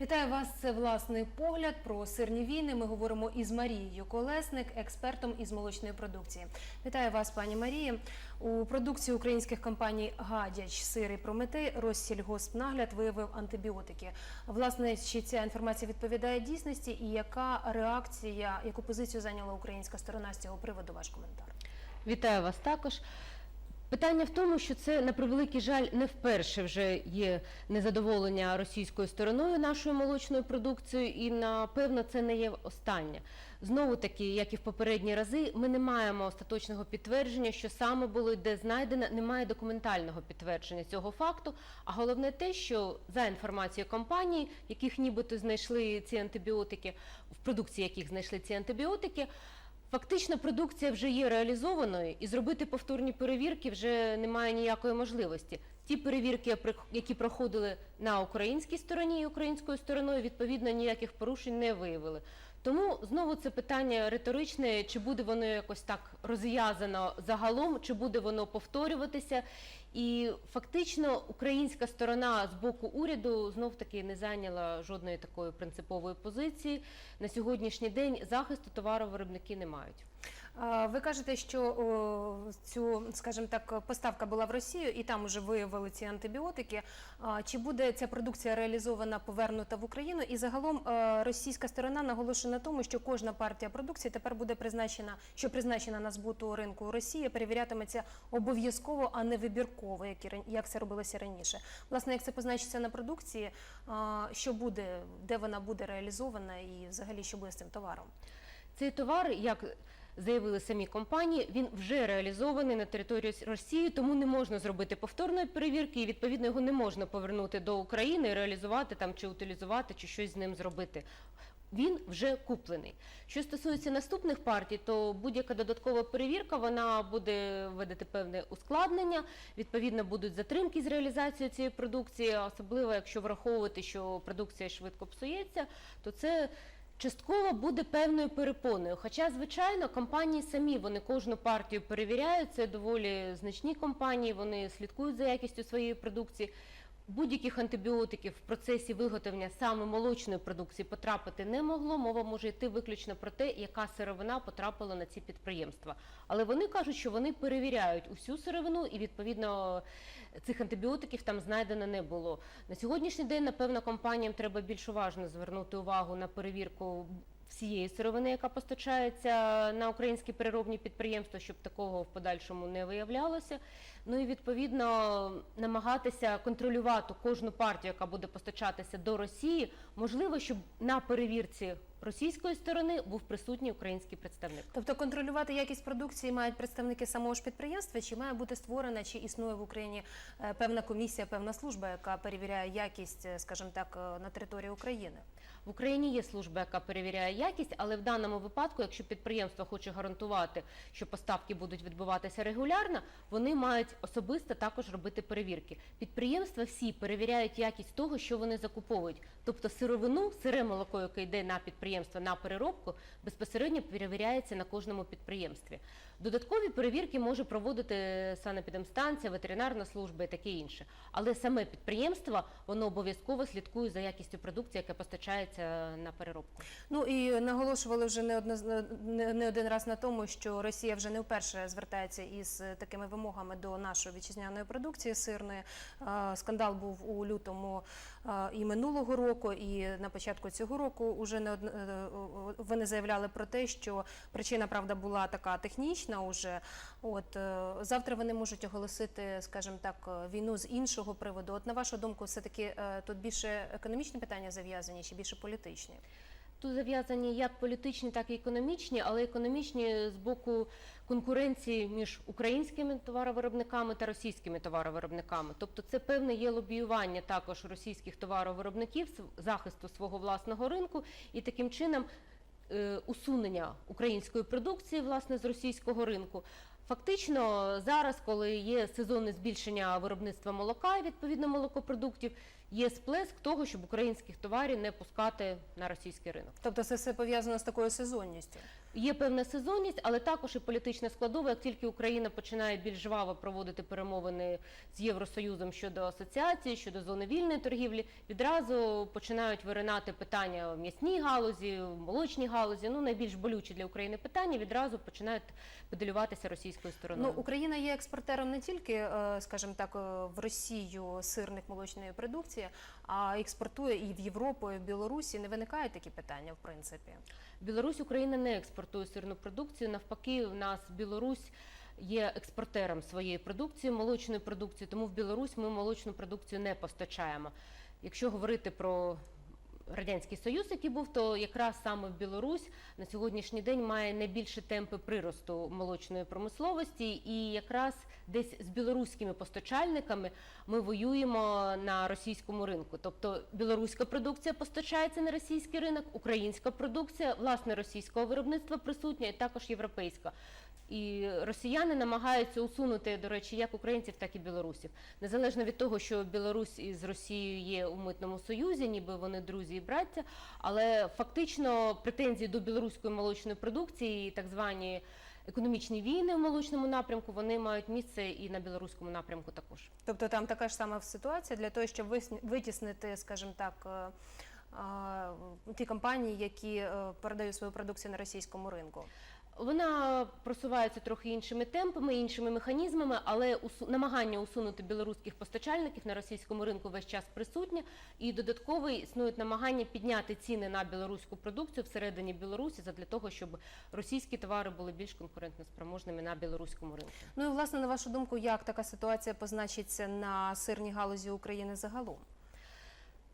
Вітаю вас. Це власний погляд про сирні війни. Ми говоримо із Марією Колесник, експертом із молочної продукції. Вітаю вас, пані Марії. У продукції українських компаній Гадяч, сир і Прометей Россільгоспнагляд виявив антибіотики. Власне, чи ця інформація відповідає дійсності, і яка реакція, яку позицію зайняла українська сторона з цього приводу? Ваш коментар. Вітаю вас також. Питання в тому, що це на превеликий жаль не вперше вже є незадоволення російською стороною нашою молочною продукцією, і напевно це не є останнє. Знову таки, як і в попередні рази, ми не маємо остаточного підтвердження, що саме було і де знайдено, немає документального підтвердження цього факту. А головне те, що за інформацією компаній, яких нібито знайшли ці антибіотики, в продукції яких знайшли ці антибіотики. Фактично продукція вже є реалізованою, і зробити повторні перевірки вже немає ніякої можливості. Ті перевірки, які проходили на українській стороні і українською стороною, відповідно ніяких порушень не виявили. Тому знову це питання риторичне, чи буде воно якось так розв'язано загалом, чи буде воно повторюватися. І фактично українська сторона з боку уряду знов таки не зайняла жодної такої принципової позиції. На сьогоднішній день захисту товаровиробники не мають. Ви кажете, що цю, скажімо так, поставка була в Росію, і там вже виявили ці антибіотики. Чи буде ця продукція реалізована, повернута в Україну? І загалом е, російська сторона наголошує на тому, що кожна партія продукції тепер буде призначена, що призначена на збуту ринку Росії, перевірятиметься обов'язково, а не вибірково, і як це робилося раніше. Власне, як це позначиться на продукції, що буде, де вона буде реалізована, і взагалі що буде з цим товаром? Цей товар, як заявили самі компанії, він вже реалізований на території Росії, тому не можна зробити повторної перевірки, і відповідно його не можна повернути до України і реалізувати там чи утилізувати, чи щось з ним зробити. Він вже куплений. Що стосується наступних партій, то будь-яка додаткова перевірка вона буде вводити певне ускладнення. Відповідно, будуть затримки з реалізацією цієї продукції, особливо якщо враховувати, що продукція швидко псується, то це частково буде певною перепоною. Хоча, звичайно, компанії самі вони кожну партію перевіряють. Це доволі значні компанії, вони слідкують за якістю своєї продукції. Будь-яких антибіотиків в процесі виготовлення саме молочної продукції потрапити не могло. Мова може йти виключно про те, яка сировина потрапила на ці підприємства. Але вони кажуть, що вони перевіряють усю сировину, і відповідно цих антибіотиків там знайдено не було. На сьогоднішній день, напевно, компаніям треба більш уважно звернути увагу на перевірку. Всієї сировини, яка постачається на українські переробні підприємства, щоб такого в подальшому не виявлялося. Ну і відповідно намагатися контролювати кожну партію, яка буде постачатися до Росії. Можливо, щоб на перевірці російської сторони був присутній український представник. Тобто контролювати якість продукції мають представники самого ж підприємства, чи має бути створена, чи існує в Україні е, певна комісія, певна служба, яка перевіряє якість, е, скажімо так, е, на території України? В Україні є служба, яка перевіряє якість, але в даному випадку, якщо підприємство хоче гарантувати, що поставки будуть відбуватися регулярно, вони мають особисто також робити перевірки. Підприємства всі перевіряють якість того, що вони закуповують. Тобто сировину, сире молоко, яке йде на підприємство на переробку, безпосередньо перевіряється на кожному підприємстві. Додаткові перевірки може проводити санепідемстанція, ветеринарна служба і таке інше. Але саме підприємство воно обов'язково слідкує за якістю продукції, яка постачається на переробку. Ну і наголошували вже не, одно, не, один раз на тому, що Росія вже не вперше звертається із такими вимогами до нашої вітчизняної продукції сирної. Скандал був у лютому і минулого року, і на початку цього року уже не одно, е, вони заявляли про те, що причина правда була така технічна. Уже от е, завтра вони можуть оголосити, скажімо так, е, війну з іншого приводу. От на вашу думку, все таки тут більше економічні питання зав'язані чи більше політичні? Тут зав'язані як політичні, так і економічні, але економічні з боку конкуренції між українськими товаровиробниками та російськими товаровиробниками. Тобто це певне є лобіювання також російських товаровиробників захисту свого власного ринку і таким чином е, усунення української продукції власне з російського ринку. Фактично зараз, коли є сезонне збільшення виробництва молока і відповідно молокопродуктів, є сплеск того, щоб українських товарів не пускати на російський ринок. Тобто це все пов'язано з такою сезонністю. Є певна сезонність, але також і політична складова. Як тільки Україна починає більш жваво проводити перемовини з Євросоюзом щодо асоціації, щодо зони вільної торгівлі, відразу починають виринати питання в м'ясній галузі, в молочній галузі. Ну найбільш болючі для України питання відразу починають педалюватися російською стороною. Ну, Україна є експортером не тільки, е, скажімо так, е, в Росію сирних молочної продукції, а експортує і в Європу, і в Білорусі. Не виникають такі питання, в принципі. Білорусь Україна не експортує сирну продукцію. Навпаки, в нас Білорусь є експортером своєї продукції, молочної продукції, тому в Білорусь ми молочну продукцію не постачаємо. Якщо говорити про Радянський Союз, який був, то якраз саме Білорусь на сьогоднішній день має найбільші темпи приросту молочної промисловості, і якраз десь з білоруськими постачальниками ми воюємо на російському ринку. Тобто білоруська продукція постачається на російський ринок, українська продукція власне російського виробництва присутня, і також європейська. І росіяни намагаються усунути, до речі, як українців, так і білорусів. Незалежно від того, що Білорусь із Росією є у митному союзі, ніби вони друзі і браття, але фактично претензії до білоруської молочної продукції, так звані економічні війни в молочному напрямку, вони мають місце і на білоруському напрямку також. Тобто там така ж сама ситуація для того, щоб витіснити, скажімо так, е, е, ті компанії, які е, передають свою продукцію на російському ринку. Вона просувається трохи іншими темпами, іншими механізмами, але усу- намагання усунути білоруських постачальників на російському ринку весь час присутнє. І додатково існують намагання підняти ціни на білоруську продукцію всередині Білорусі для того, щоб російські товари були більш конкурентноспроможними на білоруському ринку. Ну і власне, на вашу думку, як така ситуація позначиться на сирній галузі України загалом?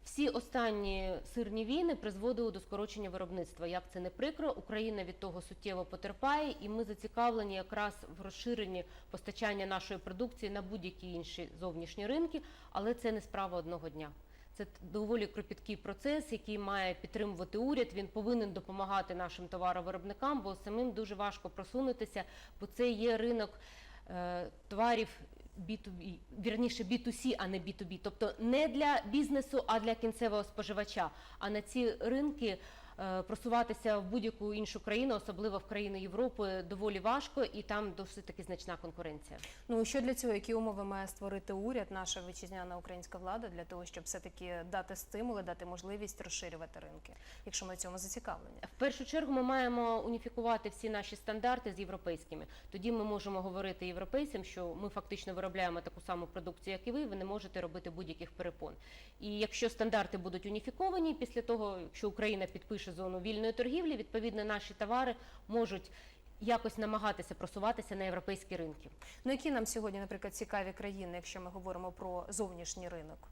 Всі останні сирні війни призводили до скорочення виробництва. Як це не прикро, Україна від того суттєво потерпає, і ми зацікавлені якраз в розширенні постачання нашої продукції на будь-які інші зовнішні ринки, але це не справа одного дня. Це доволі кропіткий процес, який має підтримувати уряд. Він повинен допомагати нашим товаровиробникам, бо самим дуже важко просунутися, бо це є ринок е, товарів B2B, вірніше B2C, а не B2B, тобто не для бізнесу, а для кінцевого споживача. А на ці ринки просуватися в будь-яку іншу країну, особливо в країни Європи, доволі важко, і там досить таки значна конкуренція. Ну що для цього, які умови має створити уряд, наша вітчизняна українська влада для того, щоб все таки дати стимули, дати можливість розширювати ринки, якщо ми в цьому зацікавлені? В першу чергу ми маємо уніфікувати всі наші стандарти з європейськими. Тоді ми можемо говорити європейцям, що ми фактично виробляємо таку саму продукцію, як і ви. Ви не можете робити будь-яких перепон. І якщо стандарти будуть уніфіковані, після того, якщо Україна підпише зону вільної торгівлі, відповідно наші товари можуть якось намагатися просуватися на європейські ринки. Ну які нам сьогодні, наприклад, цікаві країни, якщо ми говоримо про зовнішній ринок?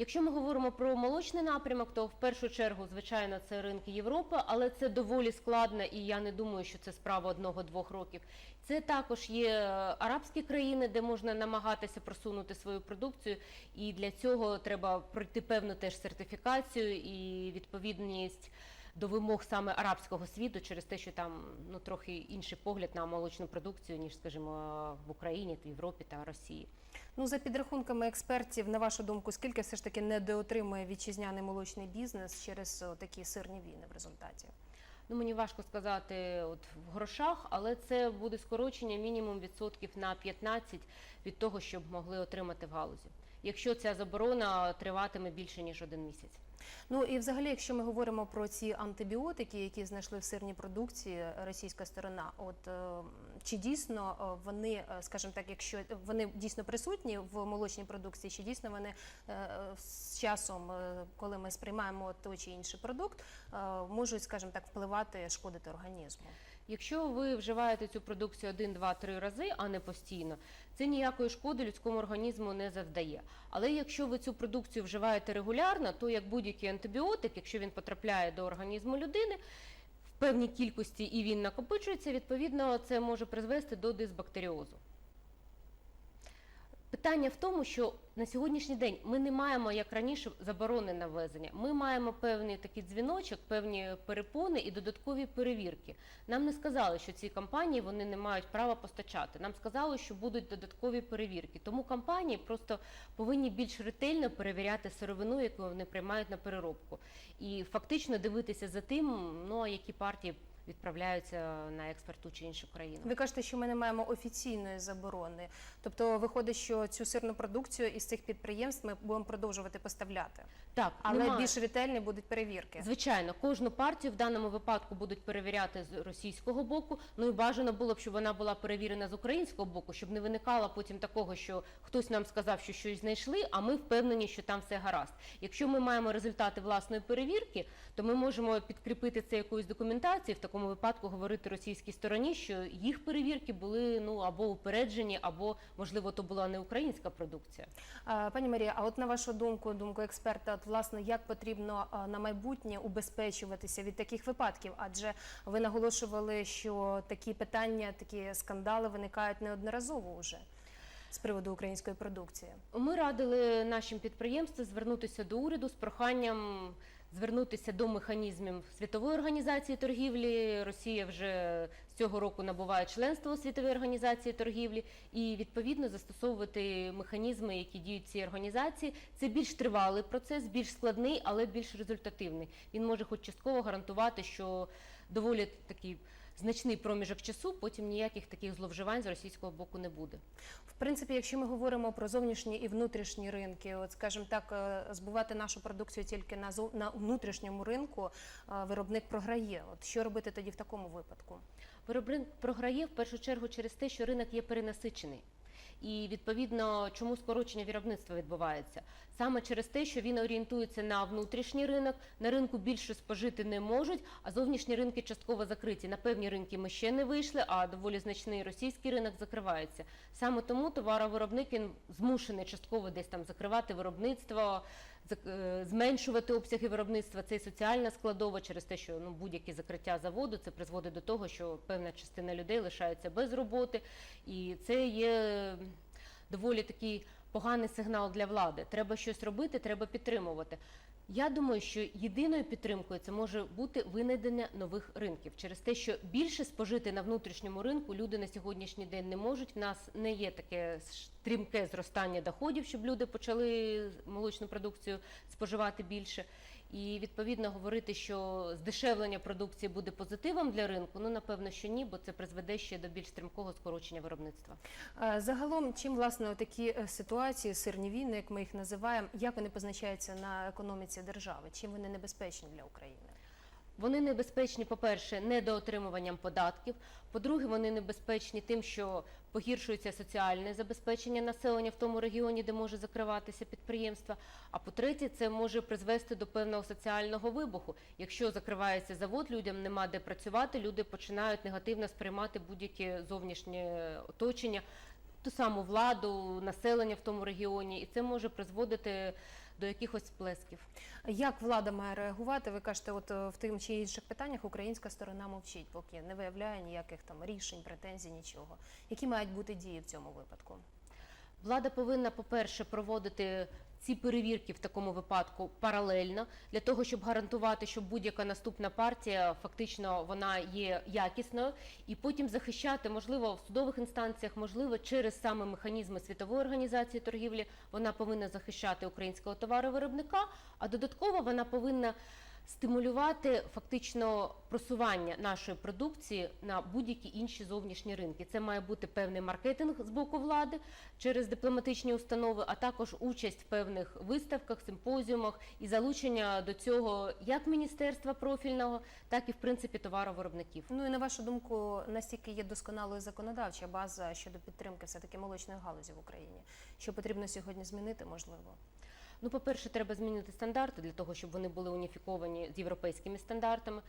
Якщо ми говоримо про молочний напрямок, то в першу чергу, звичайно, це ринки Європи, але це доволі складно, і я не думаю, що це справа одного-двох років. Це також є е, арабські країни, де можна намагатися просунути свою продукцію, і для цього треба пройти певну теж сертифікацію і відповідність. До вимог саме арабського світу через те, що там ну трохи інший погляд на молочну продукцію, ніж, скажімо, в Україні, в Європі та Росії. Ну за підрахунками експертів, на вашу думку, скільки все ж таки недоотримує вітчизняний молочний бізнес через такі сирні війни в результаті? Ну мені важко сказати от в грошах, але це буде скорочення мінімум відсотків на 15 від того, щоб могли отримати в галузі. Якщо ця заборона триватиме більше ніж один місяць. Ну і взагалі, якщо ми говоримо про ці антибіотики, які знайшли в сирній продукції російська сторона, от е, чи дійсно е, вони, е, скажімо так, якщо вони дійсно присутні в молочній продукції, чи дійсно вони е, е, з часом, е, коли ми сприймаємо той чи інший продукт, е, можуть, скажімо так, впливати, шкодити організму? Якщо ви вживаєте цю продукцію один, два, три рази, а не постійно, це ніякої шкоди людському організму не завдає. Але якщо ви цю продукцію вживаєте регулярно, то як будь-який антибіотик, якщо він потрапляє до організму людини в певній кількості і він накопичується, відповідно це може призвести до дисбактеріозу. Питання в тому, що на сьогоднішній день ми не маємо, як раніше, заборони на ввезення. Ми маємо певний такий дзвіночок, певні перепони і додаткові перевірки. Нам не сказали, що ці компанії вони не мають права постачати. Нам сказали, що будуть додаткові перевірки. Тому компанії просто повинні більш ретельно перевіряти сировину, яку вони приймають на переробку, і фактично дивитися за тим, ну які партії відправляються на експорт ту чи іншу країну. Ви кажете, що ми не маємо офіційної заборони. Тобто виходить, що цю сирну продукцію із цих підприємств ми будемо продовжувати поставляти. Так, Але немає. більш ретельні будуть перевірки. Звичайно, кожну партію в даному випадку будуть перевіряти з російського боку. Ну і бажано було б, щоб вона була перевірена з українського боку, щоб не виникало потім такого, що хтось нам сказав, що щось знайшли, а ми впевнені, що там все гаразд. Якщо ми маємо результати власної перевірки, то ми можемо підкріпити це якоюсь документацією, в такому випадку говорити російській стороні, що їх перевірки були ну або упереджені, або можливо то була не українська продукція. Пані Марія, а от на вашу думку, думку експерта, от власне як потрібно на майбутнє убезпечуватися від таких випадків? Адже ви наголошували, що такі питання, такі скандали виникають неодноразово вже з приводу української продукції. Ми радили нашим підприємствам звернутися до уряду з проханням звернутися до механізмів світової організації торгівлі. Росія вже з цього року набуває членство у світовій організації торгівлі, і відповідно застосовувати механізми, які діють в цій організації. Це більш тривалий процес, більш складний, але більш результативний. Він може хоч частково гарантувати, що доволі такий значний проміжок часу, потім ніяких таких зловживань з російського боку не буде. В принципі, якщо ми говоримо про зовнішні і внутрішні ринки, от скажімо так, е, збувати нашу продукцію тільки на зов- на внутрішньому ринку, е, виробник програє. От що робити тоді в такому випадку? Виробник програє в першу чергу через те, що ринок є перенасичений. І відповідно, чому скорочення виробництва відбувається? Саме через те, що він орієнтується на внутрішній ринок, на ринку більше спожити не можуть, а зовнішні ринки частково закриті. На певні ринки ми ще не вийшли, а доволі значний російський ринок закривається. Саме тому товаровиробник він змушений частково десь там закривати виробництво, зменшувати обсяги виробництва. Це і соціальна складова через те, що ну будь-яке закриття заводу це призводить до того, що певна частина людей лишається без роботи, і це є доволі такий поганий сигнал для влади. Треба щось робити, треба підтримувати. Я думаю, що єдиною підтримкою це може бути винайдення нових ринків через те, що більше спожити на внутрішньому ринку люди на сьогоднішній день не можуть. В нас не є таке стрімке зростання доходів, щоб люди почали молочну продукцію споживати більше. І відповідно говорити, що здешевлення продукції буде позитивом для ринку. Ну напевно, що ні, бо це призведе ще до більш стрімкого скорочення виробництва. Е, Загалом, чим власне такі ситуації, сирні війни, як ми їх називаємо, як вони позначаються на економіці держави? Чим вони небезпечні для України? Вони небезпечні, по-перше, недоотримуванням податків. По-друге, вони небезпечні тим, що погіршується соціальне забезпечення населення в тому регіоні, де може закриватися підприємство. А по-третє, це може призвести до певного соціального вибуху. Якщо закривається завод, людям нема де працювати, люди починають негативно сприймати будь-яке зовнішнє оточення, ту саму владу, населення в тому регіоні, і це може призводити до якихось сплесків. Як влада має реагувати? Ви кажете, от е, в тим чи інших питаннях українська сторона мовчить, поки не виявляє ніяких там рішень, претензій, нічого. Які мають бути дії в цьому випадку? Влада повинна, по-перше, проводити ці перевірки в такому випадку паралельно для того, щоб гарантувати, що будь-яка наступна партія фактично вона є якісною, і потім захищати, можливо, в судових інстанціях, можливо, через саме механізми світової організації торгівлі, вона повинна захищати українського товаровиробника, а додатково вона повинна стимулювати фактично просування нашої продукції на будь-які інші зовнішні ринки. Це має бути певний маркетинг з боку влади через дипломатичні установи, а також участь в певних виставках, симпозіумах і залучення до цього як міністерства профільного, так і в принципі товаровиробників. Ну і на вашу думку, настільки є досконалою законодавча база щодо підтримки все таки молочної галузі в Україні? Що потрібно сьогодні змінити, можливо? Ну, по-перше, треба змінити стандарти для того, щоб вони були уніфіковані з європейськими стандартами.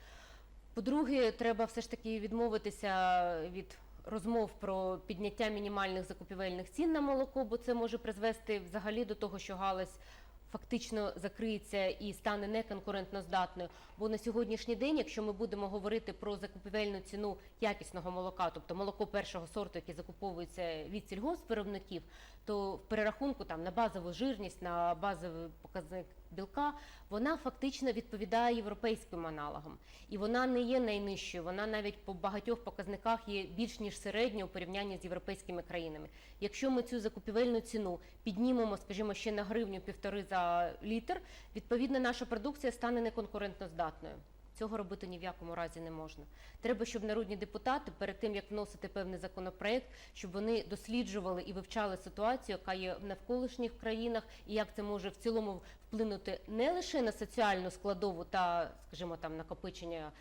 По-друге, треба все ж таки відмовитися від розмов про підняття мінімальних закупівельних цін на молоко, бо це може призвести взагалі до того, що галузь фактично закриється і стане неконкурентноздатною. Бо на сьогоднішній день, якщо ми будемо говорити про закупівельну ціну якісного молока, тобто молоко першого сорту, яке закуповується від сільгоспвиробників, то в перерахунку там на базову жирність, на базовий показник білка, вона фактично відповідає європейським аналогам. І вона не є найнижчою, вона навіть по багатьох показниках є більш ніж середньою у порівнянні з європейськими країнами. Якщо ми цю закупівельну ціну піднімемо, скажімо, ще на гривню півтори за літр, відповідно наша продукція стане неконкурентноздатною. Цього робити ні в якому разі не можна. Треба, щоб народні депутати перед тим як вносити певний законопроект, щоб вони досліджували і вивчали ситуацію, яка є в навколишніх країнах, і як це може в цілому вплинути не лише на соціальну складову та, скажімо, там накопичення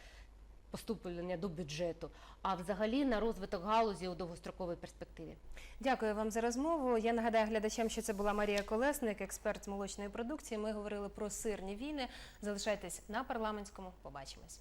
поступлення до бюджету, а взагалі на розвиток галузі у довгостроковій перспективі. Дякую вам за розмову. Я нагадаю глядачам, що це була Марія Колесник, експерт з молочної продукції. Ми говорили про сирні війни. Залишайтесь на парламентському. Побачимось.